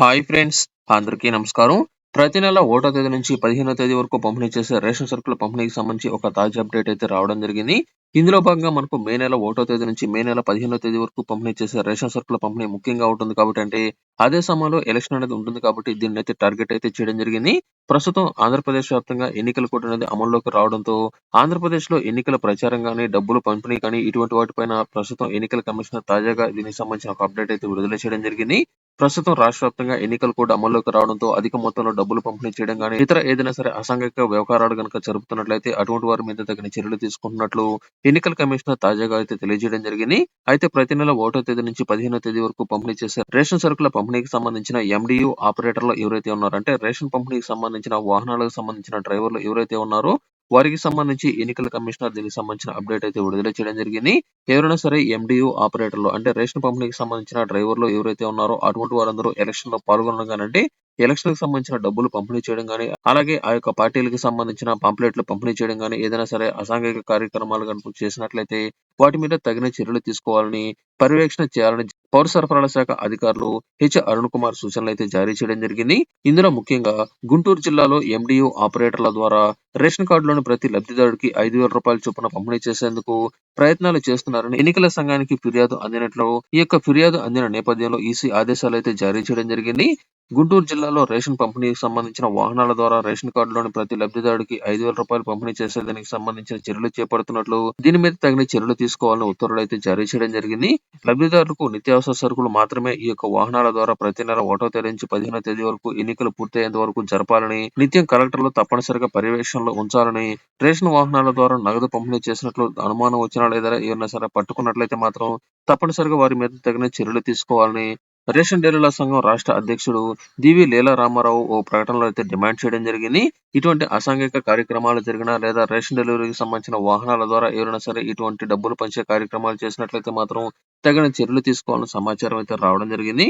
Hi friends అందరికీ నమస్కారం. ప్రతి నెల ఒకటో తేదీ నుంచి పదిహేనో తేదీ వరకు పంపిణీ చేసే రేషన్ సరుకుల పంపిణీకి సంబంధించి ఒక తాజా అప్డేట్ అయితే రావడం జరిగింది. ఇందులో భాగంగా మనకు మే నెల ఒకటో తేదీ నుంచి మే నెల పదిహేనో తేదీ వరకు పంపిణీ చేసే రేషన్ సరుకుల పంపిణీ ముఖ్యంగా ఉంటుంది కాబట్టి అంటే అదే సమయంలో ఎలక్షన్ అనేది ఉంటుంది కాబట్టి దీన్ని అయితే టార్గెట్ అయితే చేయడం జరిగింది. ప్రస్తుతం ఆంధ్రప్రదేశ్ వ్యాప్తంగా ఎన్నికల కోడ్ అనేది అమల్లోకి రావడంతో ఆంధ్రప్రదేశ్లో ఎన్నికల ప్రచారం కానీ డబ్బులు పంపిణీ కానీ ఇటువంటి వాటిపైన ప్రస్తుతం ఎన్నికల కమిషనర్ తాజాగా దీనికి సంబంధించిన ఒక అప్డేట్ అయితే విడుదల చేయడం జరిగింది. ప్రస్తుతం రాష్ట్ర వ్యాప్తంగా ఎన్నికల కూడా అమల్లోకి రావడంతో అధిక మొత్తంలో డబ్బులు పంపిణీ చేయడం కానీ ఇతర ఏదైనా సరే అసాంఘిక వ్యవహారాలు కనుక జరుపుతున్నట్లయితే అటువంటి వారి మీద తగిన చర్యలు తీసుకుంటున్నట్లు ఎన్నికల కమిషనర్ తాజాగా అయితే తెలియజేయడం జరిగింది. అయితే ప్రతి నెల ఒకటో తేదీ నుంచి పదిహేనో తేదీ వరకు పంపిణీ చేసే రేషన్ సరుకుల పంపిణీకి సంబంధించిన ఎండియు ఆపరేటర్లు ఎవరైతే ఉన్నారంటే రేషన్ పంపిణీకి సంబంధించిన వాహనాలకు సంబంధించిన డ్రైవర్లు ఎవరైతే ఉన్నారో వారికి సంబంధించి ఎన్నికల కమిషనర్ దీనికి సంబంధించిన అప్డేట్ అయితే విడుదల చేయడం జరిగింది. ఎవరైనా సరే ఎండియు ఆపరేటర్లు అంటే రేషన్ పంపిణీకి సంబంధించిన డ్రైవర్లు ఎవరైతే ఉన్నారో అటువంటి వారందరూ ఎలక్షన్లో పాల్గొనగానంటే ఎలక్షన్కి సంబంధించిన డబ్బులు పంపిణీ చేయడం కానీ అలాగే ఆ యొక్క పార్టీలకు సంబంధించిన పంప్లెట్లు పంపిణీ చేయడం కానీ ఏదైనా సరే అసాంఘిక కార్యక్రమాలు కనుక చేసినట్లయితే వాటి మీద తగిన చర్యలు తీసుకోవాలని పర్యవేక్షణ చేయాలని పౌర సరఫరాల శాఖ అధికారులు హెచ్ అరుణ్ కుమార్ సూచనలు అయితే జారీ చేయడం జరిగింది. ఇందులో ముఖ్యంగా గుంటూరు జిల్లాలో ఎండియు ఆపరేటర్ల ద్వారా రేషన్ కార్డులోని ప్రతి లబ్ధిదారుడికి ఐదు వేల రూపాయల చొప్పున పంపిణీ చేసేందుకు ప్రయత్నాలు చేస్తున్నారని ఎన్నికల సంఘానికి ఫిర్యాదు అందినట్లు ఈ యొక్క ఫిర్యాదు అందిన నేపథ్యంలో ఈసీ ఆదేశాలు అయితే జారీ చేయడం జరిగింది. గుంటూరు జిల్లాలో రేషన్ పంపిణీకి సంబంధించిన వాహనాల ద్వారా రేషన్ కార్డులోని ప్రతి లబ్ధిదారుడికి ఐదు వేల రూపాయలు పంపిణీ చేసేదానికి సంబంధించిన చర్యలు చేపడుతున్నట్లు దీని మీద తగిన చర్యలు తీసుకోవాలని ఉత్తర్వులు అయితే జారీ చేయడం జరిగింది. లబ్ధిదారులకు నిత్యావసర సరుకులు మాత్రమే ఈ యొక్క వాహనాల ద్వారా ప్రతి నెల ఒకటో తేదీ నుంచి పదిహేనో తేదీ వరకు ఎన్నికలు పూర్తయ్యేంత వరకు జరపాలని నిత్యం కలెక్టర్లు తప్పనిసరిగా పర్యవేక్షణలో ఉంచాలని రేషన్ వాహనాల ద్వారా నగదు పంపిణీ చేసినట్లు అనుమానం వచ్చినా లేదా ఏమైనా సరే పట్టుకున్నట్లయితే మాత్రం తప్పనిసరిగా వారి మీద తగిన చర్యలు తీసుకోవాలని రేషన్ డీలర్ల సంఘం రాష్ట్ర అధ్యక్షుడు దివి లీలా రామారావు ఓ ప్రకటనలో అయితే డిమాండ్ చేయడం జరిగింది. ఇటువంటి అసాంఘిక కార్యక్రమాలు జరిగినా లేదా రేషన్ డెలివరీకి సంబంధించిన వాహనాల ద్వారా ఎవరైనా సరే ఇటువంటి డబ్బులు పంచే కార్యక్రమాలు చేసినట్లయితే మాత్రం తగిన చర్యలు తీసుకోవాలని సమాచారం అయితే రావడం జరిగింది.